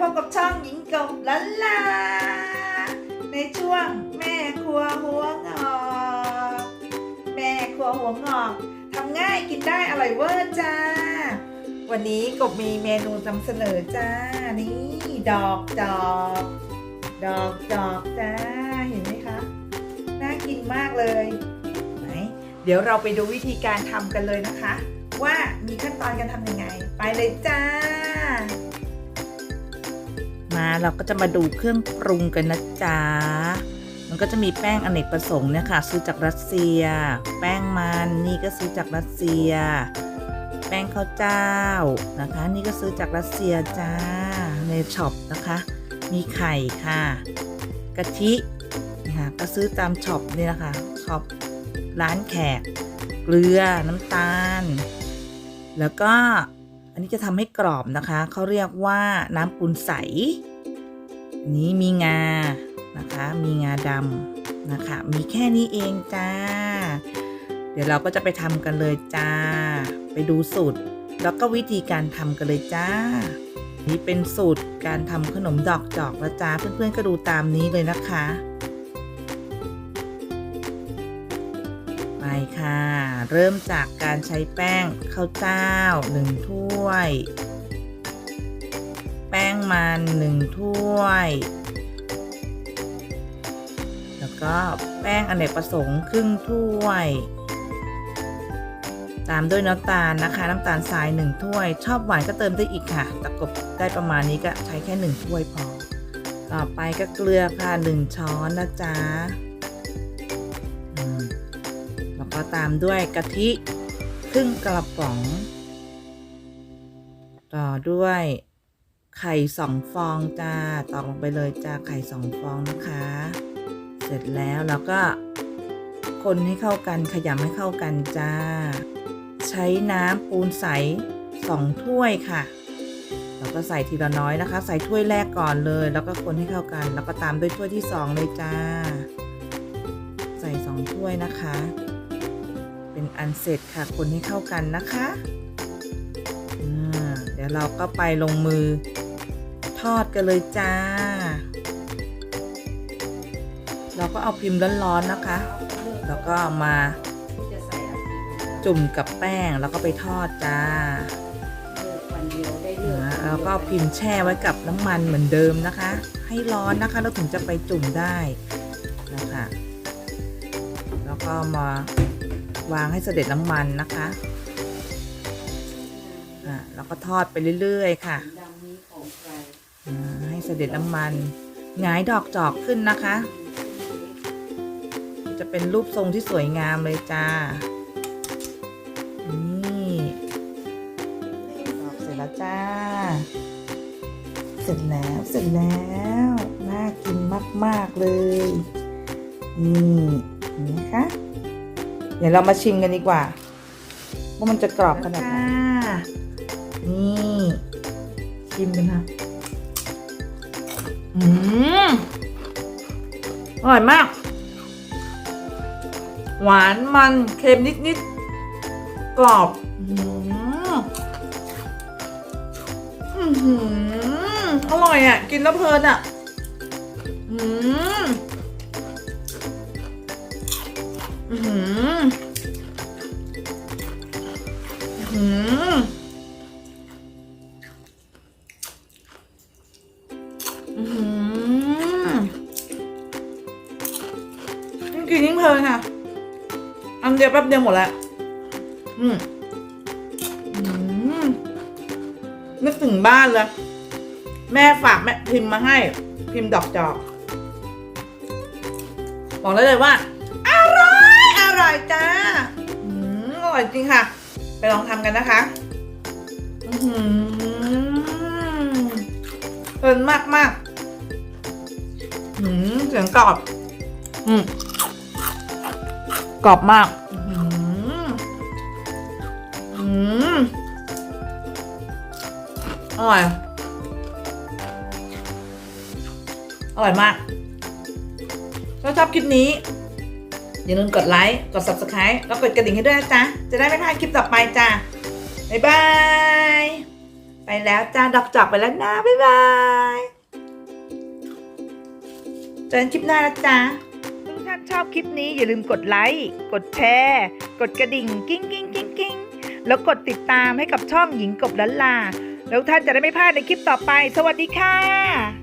พบกับช่องหญิงกบลาลา ในช่วงแม่ครัวหัวงอก แม่ครัวหัวงอกทำง่ายกินได้อร่อยเวอร์จ้า วันนี้กบมีเมนูนำเสนอจ้า นี่ดอกจอกดอกจอกจ้า เห็นไหมคะ น่ากินมากเลยไหนเดี๋ยวเราไปดูวิธีการทำกันเลยนะคะ ว่ามีขั้นตอนการทำยังไง ไปเลยจ้า มาเราก็จะมาดูเครื่องปรุงกันนะจ๊ะ มันก็จะมีแป้งอเนกประสงค์เนี่ยค่ะ ซื้อจากรัสเซีย แป้งมันนี่ก็ซื้อจากรัสเซีย แป้งข้าวเจ้านะคะ นี่ก็ซื้อจากรัสเซียจ้าในช็อปนะคะ มีไข่ค่ะกะทิค่ะก็ซื้อตามช็อปนี่นะคะช็อปร้านแขก เกลือน้ำตาล แล้วก็ นนี้จะทำให้กรอบนะคะ เขาเรียกว่าน้ำปูนใส นี้มีงา นะคะ มีงาดำนะคะ มีแค่นี้เองจ้า เดี๋ยวเราก็จะไปทำกันเลยจ้า ไปดูสูตร แล้วก็วิธีการทำกันเลยจ้า นี่เป็นสูตรการทำขนมดอกจอกนะจ้า เพื่อนๆก็ดูตามนี้เลยนะคะ ไปค่ะ เริ่มจากการใช้แป้งข้าวเจ้า 1 ถ้วย แป้งมัน 1 ถ้วย แล้วก็แป้งอเนกประสงค์ครึ่งถ้วย ตามด้วยน้ำตาลนะคะ น้ำตาลทราย 1 ถ้วย ชอบหวานก็เติมได้อีกค่ะแต่กบได้ประมาณนี้ก็ใช้แค่ 1 ถ้วยพอ ต่อไปก็เกลือค่ะ 1 ช้อนนะจ๊ะ แล้วตามด้วยกะทิครึ่งกระป๋อง ต่อด้วยไข่สองฟองจ้าตอกลงไปเลยจ้าไข่สองฟองนะคะ เสร็จแล้วเราก็คนให้เข้ากันขยำให้เข้ากันจ้า ใช้น้ำปูนใสสองถ้วยค่ะเราก็ใส่ทีละน้อยนะคะ ใส่ถ้วยแรกก่อนเลย แล้วก็คนให้เข้ากัน แล้วก็ตามด้วยถ้วยที่สองเลยจ้า ใส่สองถ้วยนะคะ เป็นอันเสร็จค่ะคนให้เข้ากันนะคะเดี๋ยวเราก็ไปลงมือทอดกันเลยจ้า เราก็เอาพิมพ์ร้อนๆนะคะ แล้วก็มาจุ่มกับแป้งแล้วก็ไปทอดจ้าอ่าแล้วก็เอาพิมพ์แช่ไว้กับน้ำมันเหมือนเดิมนะคะ ให้ร้อนนะคะแล้วถึงจะไปจุ่มได้นะคะ แล้วก็มา วางให้เสด็จน้ำมันนะคะอ่าแล้วก็ทอดไปเรื่อยๆค่ะอ่าให้เสด็จน้ำมันหงายดอกจอกขึ้นนะคะ จะเป็นรูปทรงที่สวยงามเลยจ้านี่ดอกเสร็จแล้วจ้า เสร็จแล้วเสร็จแล้วน่ากินมาก ๆ เลย นี่เห็นไหมคะ เดี๋ยวเรามาชิมกันดีกว่า ว่ามันจะกรอบขนาดไหนนี่ชิมกันค่ะ อืมอร่อยมาก หวานมันเค็มนิดๆกรอบอืมอื้อหืออร่อยอะ กินแล้วเพลินอะ อืม อือหืออื้อหืออื้อหือยิ่งกินยิ่งเพลินค่ะ อันเดียวแป๊บเดียวหมดแล้ว อืมนึกถึงบ้านเลย แม่ฝากแม่พิมพ์มาให้ พิมพ์ดอกจอก บอกได้เลยว่า ร่อยจ้าอร่อยจริงค่ะ ไปลองทำกันนะคะอือหือเพลินมากมากอืมเสียงกรอบ อืมกรอบมากอืมอืมอร่อย อร่อยมากถ้าชอบคลิปนี้ อย่าลืมกดไลค์ กด subscribe แล้วกดกระดิ่งให้ด้วยนะจ๊ะ จะได้ไม่พลาดคลิปต่อไปจ้าบ๊ายบาย ไปแล้วจ้าดอกจอกไปแล้วนะบ๊ายบายเจอกันคลิปหน้านะจ๊ะทุกท่านชอบคลิปนี้อย่าลืมกดไลค์ กดแชร์ กดกระดิ่งกิ้งกิ้งกิ้งกิ้งแล้วกดติดตามให้กับช่องหญิงกบลันลา แล้วท่านจะได้ไม่พลาดในคลิปต่อไป สวัสดีค่ะ